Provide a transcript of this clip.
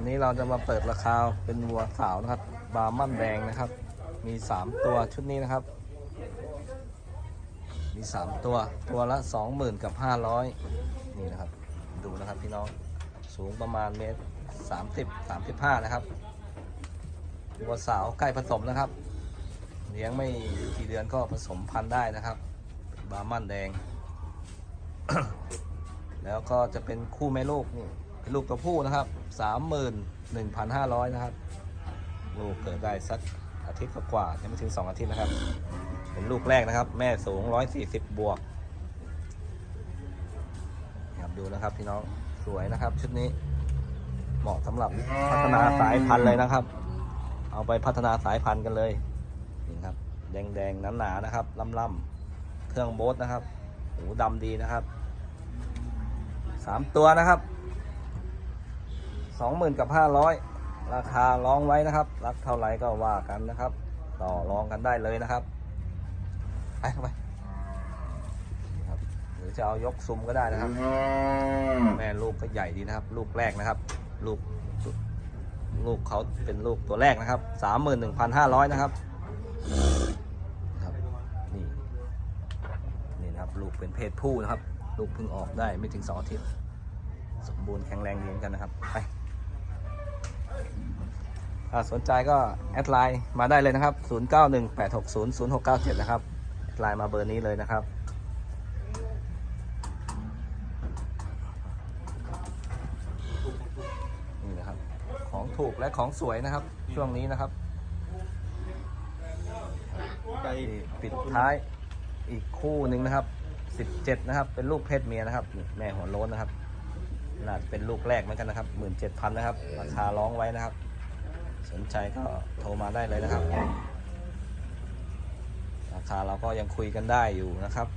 วันนี้เราจะมาเปิดราคาเป็นวัวสาวนะครับ บาร์มั่นแดงนะครับ มี 3 ตัวชุดนี้นะครับ มี 3 ตัวตัวละ 20,000กับ500 นี่นะครับ ดูนะครับพี่น้องสูงประมาณเมตร30 35 นะครับวัวสาวใกล้ผสมนะครับ เลี้ยงไม่กี่เดือนก็ผสมพันธุ์ได้นะครับ บาร์มั่นแดง แล้วก็จะเป็นคู่แม่ลูกนี่ ลูกตัวผู้นะครับสามหมื่นหนึ่งพันห้าร้อยนะครับ ลูกเกิดได้สักอาทิตย์กว่าๆยังไม่ถึงสองอาทิตย์นะครับ เป็นลูกแรกนะครับ แม่สูงร้อยสี่สิบบวกครับดูนะครับพี่น้องสวยนะครับ ชุดนี้เหมาะสำหรับพัฒนาสายพันธุ์เลยนะครับ เอาไปพัฒนาสายพันธุ์กันเลยนี่ครับ แดงๆหนาๆนะครับล่ำๆเครื่องโบ๊ทนะครับหูดำดีนะครับสามตัวนะครับ สองหมื่นกับห้าร้อยราคาร้องไว้นะครับ รักเท่าไหร่ก็ว่ากันนะครับ ต่อรองกันได้เลยนะครับไปเข้าไปครับหรือจะเอายกซุ้มก็ได้นะครับ แม่ลูกก็ใหญ่ดีนะครับ ลูกแรกนะครับ ลูกลูกเขาเป็นลูกตัวแรกนะครับสามหมื่นหนึ่งพันห้าร้อยนะครับนี่นี่นะครับ ลูกเป็นเพศผู้นะครับ ลูกเพิ่งออกได้ไม่ถึงสองอาทิตย์ สมบูรณ์แข็งแรงดีเหมือนกันนะครับ ไป สนใจก็แอดไลน์มาได้เลยนะครับ 0918600697 นะครับแอดไลน์มาเบอร์นี้เลยนะครับ นี่นะครับ ของถูกและของสวยนะครับ ช่วงนี้นะครับปิดท้ายอีกคู่หนึ่งนะครับ 17 นะครับ เป็นลูกเพศเมียนะครับ แม่หัวโล้นนะครับน่าจะเป็นลูกแรกเหมือนกันนะครับ 17,000 นะครับ ราคาร้องไว้นะครับ สนใจก็โทรมาได้เลยนะครับ ราคาเราก็ยังคุยกันได้อยู่นะครับ